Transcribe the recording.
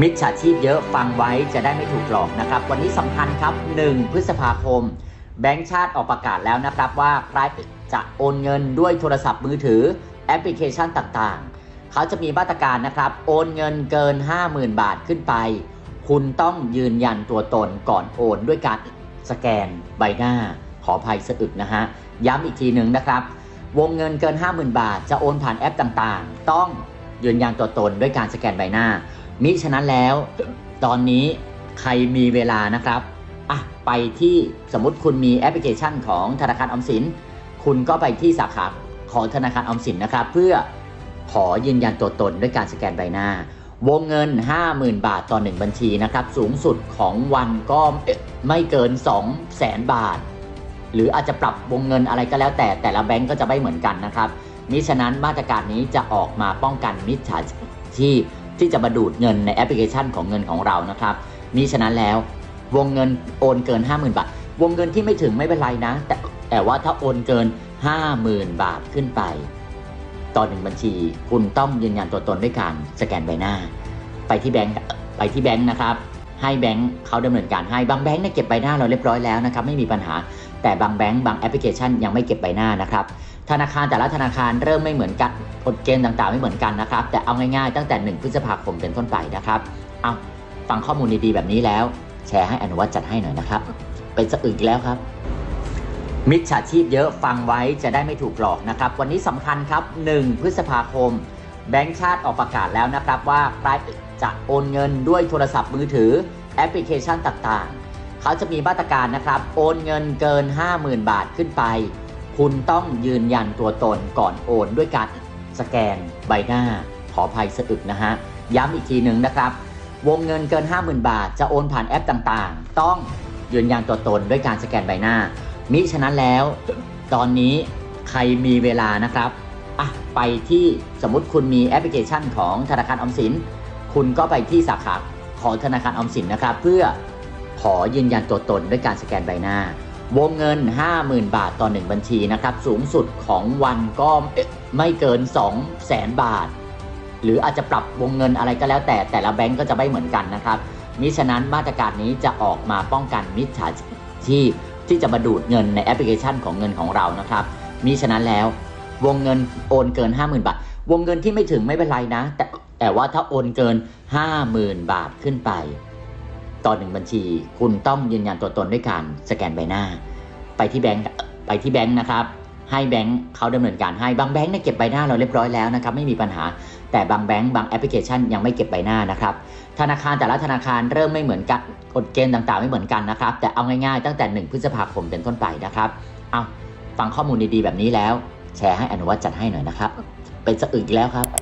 มิจฉาชีพเยอะฟังไว้จะได้ไม่ถูกหลอกนะครับ วันนี้สำคัญครับ 1 พฤษภาคม แบงก์ชาติออกประกาศแล้วนะครับว่าใครจะโอนเงินด้วยโทรศัพท์มือถือแอปพลิเคชันต่างๆ เขาจะมีมาตรการนะครับ โอนเงินเกิน 50,000 บาทขึ้นไป คุณต้องยืนยันตัวตนก่อนโอนด้วยการสแกนใบหน้า ขออภัยสะอึกนะฮะ ย้ำอีกทีหนึ่งนะครับ วงเงินเกิน 50,000 บาท จะโอนผ่านแอปต่างๆ ต้องยืนยันตัวตนด้วยการสแกนใบหน้า มิฉะนั้นแล้ว ตอนนี้ใครมีเวลานะครับอะไปที่สมมติคุณมีแอปพลิเคชันของธนาคารออมสิน คุณก็ไปที่สาขาของธนาคารออมสินนะครับ เพื่อขอยืนยันตัวตนด้วยการสแกนใบหน้า วงเงิน 50,000 บาทต่อ 1 บัญชีนะครับ สูงสุดของวันก็ไม่เกิน 2 0 0แสนบาท หรืออาจจะปรับวงเงินอะไรก็แล้วแต่แต่ละแบงก์ก็จะไม่เหมือนกันนะครับมิฉะนั้นมาตรการนี้จะออกมาป้องกันมิจฉาชีพ ที่จะมาดูดเงินในแอปพลิเคชันของเงินของเรานะครับมิฉะนั้นแล้ววงเงินโอนเกิน 50,000 บาท วงเงินที่ไม่ถึงไม่เป็นไรนะ แต่แต่ว่าถ้าโอนเกิน 50,000 บาทขึ้นไป ต่อหนึ่งบัญชี คุณต้องยืนยันตัวตนด้วยการสแกนใบหน้า ไปที่แบงก์ไปที่แบงก์นะครับให้แบงก์เขาดำเนินการให้บางแบงก์เนี่ยเก็บใบหน้าเราเรียบร้อยแล้วนะครับไม่มีปัญหา แต่บางแบงก์บางแอปพลิเคชันยังไม่เก็บใบหน้านะครับธนาคารแต่ละธนาคารเริ่มไม่เหมือนกัน กฎเกณฑ์ต่างๆไม่เหมือนกันนะครับ แต่เอาง่ายๆตั้งแต่ 1 พฤษภาคมเป็นต้นไปนะครับเอาฟังข้อมูลดีๆแบบนี้แล้ว แชร์ให้อนุวัตจัดให้หน่อยนะครับ เป็นสะอึกอีกแล้วครับ มิจฉาชีพเยอะฟังไว้จะได้ไม่ถูกหลอกนะครับ วันนี้สำคัญครับ 1 พฤษภาคม แบงก์ชาติออกประกาศแล้วนะครับ ว่าใครจะโอนเงินด้วยโทรศัพท์มือถือแอปพลิเคชันต่างๆ เขาจะมีมาตรการนะครับ โอนเงินเกิน 50,000 บาทขึ้นไป คุณต้องยืนยันตัวตนก่อนโอนด้วยการ สแกนใบหน้า ขออภัยสะอึกนะฮะ ย้ำอีกทีหนึ่งนะครับ วงเงินเกิน 50,000 บาท จะโอนผ่านแอปต่างๆ ต้องยืนยันตัวตนด้วยการสแกนใบหน้า มิฉะนั้นแล้ว ตอนนี้ใครมีเวลานะครับอะไปที่สมมติคุณมีแอปพลิเคชันของธนาคารออมสิน คุณก็ไปที่สาขาของธนาคารออมสินนะครับ เพื่อขอยืนยันตัวตนด้วยการสแกนใบหน้า วงเงิน 50,000 บาทต่อ 1 บัญชีนะครับ สูงสุดของวันก็ไม่เกิน 2 0 0แสนบาท หรืออาจจะปรับวงเงินอะไรก็แล้วแต่แต่ละแบงก์ก็จะไม่เหมือนกันนะครับมิฉะนั้นมาตรการนี้จะออกมาป้องกันมิจฉาชีพที่จะมาดูดเงินในแอปพลิเคชันของเงินของเรานะครับมิฉะนั้นแล้ววงเงินโอนเกิน 50,000 บาท วงเงินที่ไม่ถึงไม่เป็นไรนะ แต่แต่ว่าถ้าโอนเกิน 50,000 บาทขึ้นไป ต่อหนึ่งบัญชี คุณต้องยืนยันตัวตนด้วยการสแกนใบหน้า ไปที่แบงก์ไปที่แบงก์นะครับ ให้แบงก์เขาดำเนินการให้บางแบงก์เนี่ยเก็บใบหน้าเราเรียบร้อยแล้วนะครับไม่มีปัญหาแต่บางแบงก์บางแอปพลิเคชันยังไม่เก็บใบหน้านะครับธนาคารแต่ละธนาคารเริ่มไม่เหมือนกันกฎเกณฑ์ต่างๆไม่เหมือนกันนะครับ แต่เอาง่ายๆตั้งแต่ 1 พฤษภาคมเป็นต้นไปนะครับเอาฟังข้อมูลดีๆแบบนี้แล้ว แชร์ให้อนุวัตจัดให้หน่อยนะครับ เป็นสะอึกอีกแล้วครับ